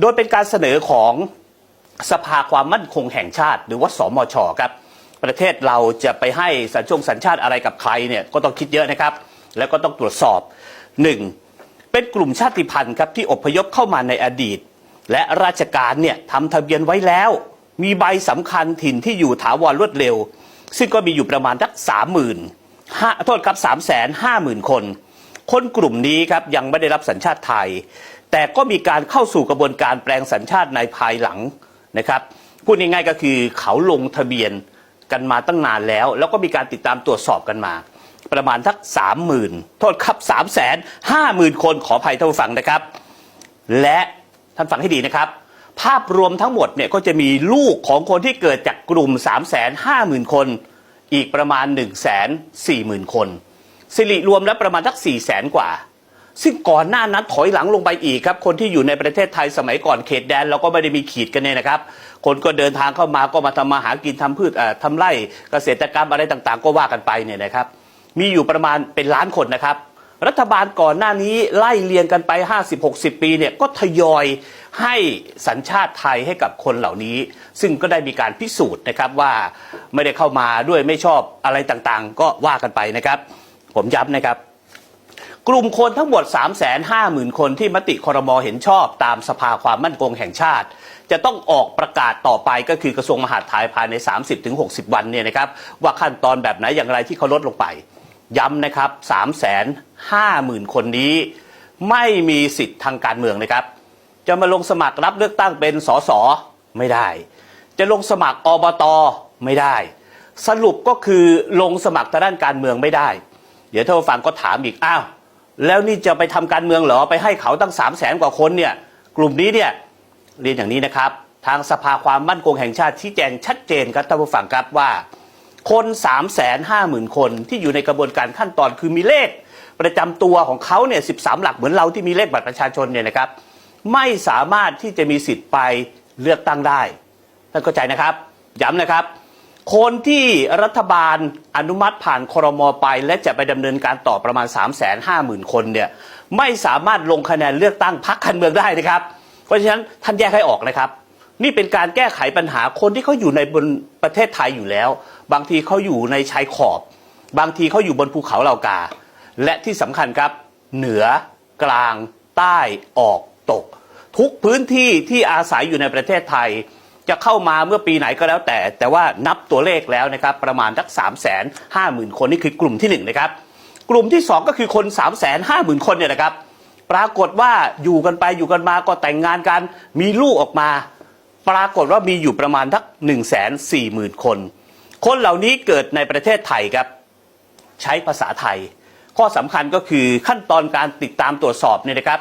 โดยเป็นการเสนอของสภาความมั่นคงแห่งชาติ หรือว่าสมชครับ ประเทศเราจะไปให้สัญชงสัญชาติอะไรกับใครเนี่ยก็ต้องคิดเยอะนะครับ แล้วก็ต้องตรวจสอบหนึ่งเป็นกลุ่มชาติพันธุ์ครับที่อพยพเข้ามาในอดีต และราชการเนี่ยทำทะเบียนไว้แล้ว มีใบสำคัญถิ่นที่อยู่ถาวรรวดเร็ว ซึ่งก็มีอยู่ประมาณสักสามหมื่นห้าโทษครับสามแสนห้าหมื่นคน คนกลุ่มนี้ครับยังไม่ได้รับสัญชาติไทย แต่ก็มีการเข้าสู่กระบวนการแปลงสัญชาติในภายหลังนะครับพูดง่ายๆก็คือเขาลงทะเบียนกันมาตั้งนานแล้ว แล้วก็มีการติดตามตรวจสอบกันมา ประมาณทักสามหมื่นโทษครับสามแสนห้าหมื่นคนขออภัยท่านผู้ฟังนะครับ และท่านฟังให้ดีนะครับ ภาพรวมทั้งหมดเนี่ยก็จะมีลูกของคนที่เกิดจากกลุ่ม3 5 0 0 0 0 คน อีกประมาณ 1 4 0 0 0 0 คน สิริรวมแล้วประมาณทัก4 0 0 0 0 0กว่า ซึ่งก่อนหน้านั้นถอยหลังลงไปอีกครับ คนที่อยู่ในประเทศไทยสมัยก่อนเขตแดนเราก็ไม่ได้มีขีดกันเนี่ยนะครับ คนก็เดินทางเข้ามาก็มาทำมาหากินทำพืชเอ่อทำไร่เกษตรกรรมอะไรต่างๆ ก็ว่ากันไปเนี่ยนะครับ มีอยู่ประมาณเป็นล้านคนนะครับรัฐบาลก่อนหน้านี้ไล่เลียงกันไป 50-60 ปีเนี่ยก็ทยอยให้สัญชาติไทยให้กับคนเหล่านี้ ซึ่งก็ได้มีการพิสูจน์นะครับว่าไม่ได้เข้ามาด้วยไม่ชอบอะไรต่างๆ ก็ว่ากันไปนะครับ ผมย้ำนะครับ กลุ่มคนทั้งหมด 3 5 0 0 0 0 คนที่มติคอรมอเห็นชอบตามสภาความมั่นคงแห่งชาติ จะต้องออกประกาศต่อไปก็คือกระทรวงมหาดไทยภายใน 30-60 วันเนี่ยนะครับ ว่าขั้นตอนแบบไหนอย่างไรที่เขาลดลงไป ย้ำนะครับ 3 5 0 0 0 0 คนนี้ไม่มีสิทธิ์ทางการเมืองนะครับ จะมาลงสมัครรับเลือกตั้งเป็นสสไม่ได้ จะลงสมัครอบตไม่ได้ สรุปก็คือลงสมัครทางด้านการเมืองไม่ได้ เดี๋ยวท่านผู้ฟังก็ถามอีกอ้าวแล้วนี่จะไปทำการเมืองเหรอไปให้เขาตั้ง3 0 0แสนกว่าคนเนี่ยกลุ่มนี้เนี่ยเรียนอย่างนี้นะครับ ทางสภาความมั่นคงแห่งชาติชี้แจงชัดเจนครับท่านผู้ฟังครับว่า คน3 5 0 0 0 0คนที่อยู่ในกระบวนการขั้นตอนคือมีเลข ประจำตัวของเขาเนี่ย13หลักเหมือนเราที่มีเลขบัตรประชาชนเนี่ยนะครับ ไม่สามารถที่จะมีสิทธิ์ไปเลือกตั้งได้ท่านเข้าใจนะครับ ย้ำนะครับ คนที่รัฐบาลอนุมัติผ่านครมไป และจะไปดำเนินการต่อประมาณ 3 5 0 0 0 0 คนเนี่ยไม่สามารถลงคะแนนเลือกตั้งพรรคการเมืองได้นะครับ เพราะฉะนั้นท่านแยกให้ออกนะครับ นี่เป็นการแก้ไขปัญหาคนที่เขาอยู่ในบนประเทศไทยอยู่แล้ว บางทีเขาอยู่ในชายขอบ บางทีเขาอยู่บนภูเขาเหล่ากา และที่สำคัญครับ เหนือกลางใต้ออกตก ทุกพื้นที่ที่อาศัยอยู่ในประเทศไทย จะเข้ามาเมื่อปีไหนก็แล้วแต่ แต่ว่านับตัวเลขแล้วนะครับประมาณสักสามแสนห้าหมื่นคนนี่คือกลุ่มที่หนึ่งนะครับกลุ่มที่สองก็คือคน3ามแสนห้าหมื่นคนเนี่ยนะครับปรากฏว่าอยู่กันไปอยู่กันมาก็แต่งงานกัน มีลูกออกมา ปรากฏว่ามีอยู่ประมาณทักหนึ่งแสนสี่หมื่นคน คนเหล่านี้เกิดในประเทศไทยครับใช้ภาษาไทย ข้อสำคัญก็คือขั้นตอนการติดตามตรวจสอบเนี่ยนะครับ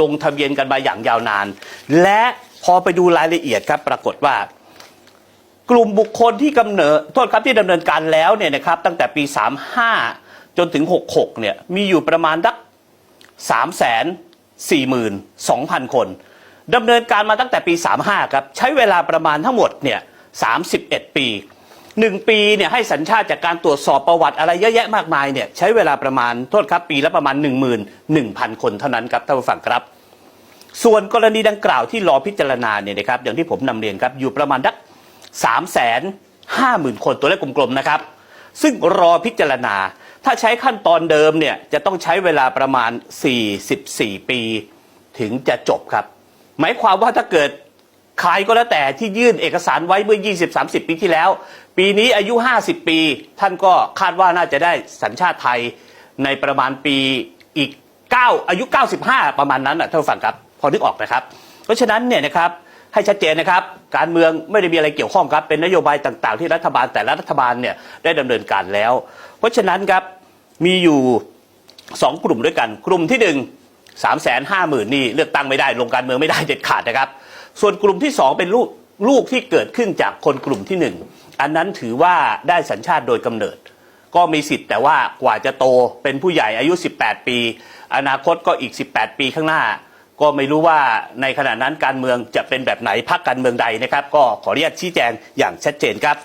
ลงทะเบียนกันมาอย่างยาวนาน และ พอไปดูรายละเอียดครับปรากฏว่ากลุ่มบุคคลที่กำเนิดโทษครับที่ดำเนินการแล้วเนี่ยนะครับตั้งแต่ปี 35 จนถึง 66เนี่ยมีอยู่ประมาณสัก3 4 2 0 0 0 คนดำเนินการมาตั้งแต่ปี 35 ครับ ใช้เวลาประมาณทั้งหมดเนี่ย31 ปี 1 ปีเนี่ยให้สัญชาติจากการตรวจสอบประวัติอะไรเยอะแยะมากมายเนี่ยใช้เวลาประมาณโทษครับปีละประมาณ 11,000 คนเท่านั้นครับท่านผู้ฟังครับ ส่วนกรณีดังกล่าวที่รอพิจารณาเนี่ยนะครับอย่างที่ผมนำเรียนครับอยู่ประมาณสักสามแสนห้าหมื่นคนตัวเลขกลมๆนะครับ ซึ่งรอพิจารณา ถ้าใช้ขั้นตอนเดิมเนี่ยจะต้องใช้เวลาประมาณ 44 ปี ถึงจะจบครับ หมายความว่าถ้าเกิดใครก็แล้วแต่ที่ยื่นเอกสารไว้เมื่อ 20-30 ปีที่แล้ว ปีนี้อายุ 50 ปี ท่านก็คาดว่าน่าจะได้สัญชาติไทยในประมาณปีอีก 9 อายุ 95 ประมาณนั้นนะท่านฟังครับ พอนึกออกนะครับ เพราะฉะนั้นเนี่ยนะครับให้ชัดเจนนะครับ การเมืองไม่ได้มีอะไรเกี่ยวข้องครับ เป็นนโยบายต่างๆ ที่รัฐบาลแต่ละรัฐบาลเนี่ยได้ดำเนินการแล้ว เพราะฉะนั้นครับมีอยู่ 2 กลุ่มด้วยกัน กลุ่มที่ 1 3 5 0 0 0 0นี่เลือกตั้งไม่ได้ลงการเมืองไม่ได้เด็ดขาดนะครับ ส่วนกลุ่มที่ 2 เป็นลูกลูกที่เกิดขึ้นจากคนกลุ่มที่ 1 อันนั้นถือว่าได้สัญชาติโดยกำเนิด ก็มีสิทธิ์แต่ว่ากว่าจะโตเป็นผู้ใหญ่อายุ 18 ปี อนาคตก็อีก 18 ปีข้างหน้า ก็ไม่รู้ว่าในขณะนั้นการเมืองจะเป็นแบบไหนพรรคการเมืองใดนะครับ ก็ขออนุญาตชี้แจงอย่างชัดเจนครับ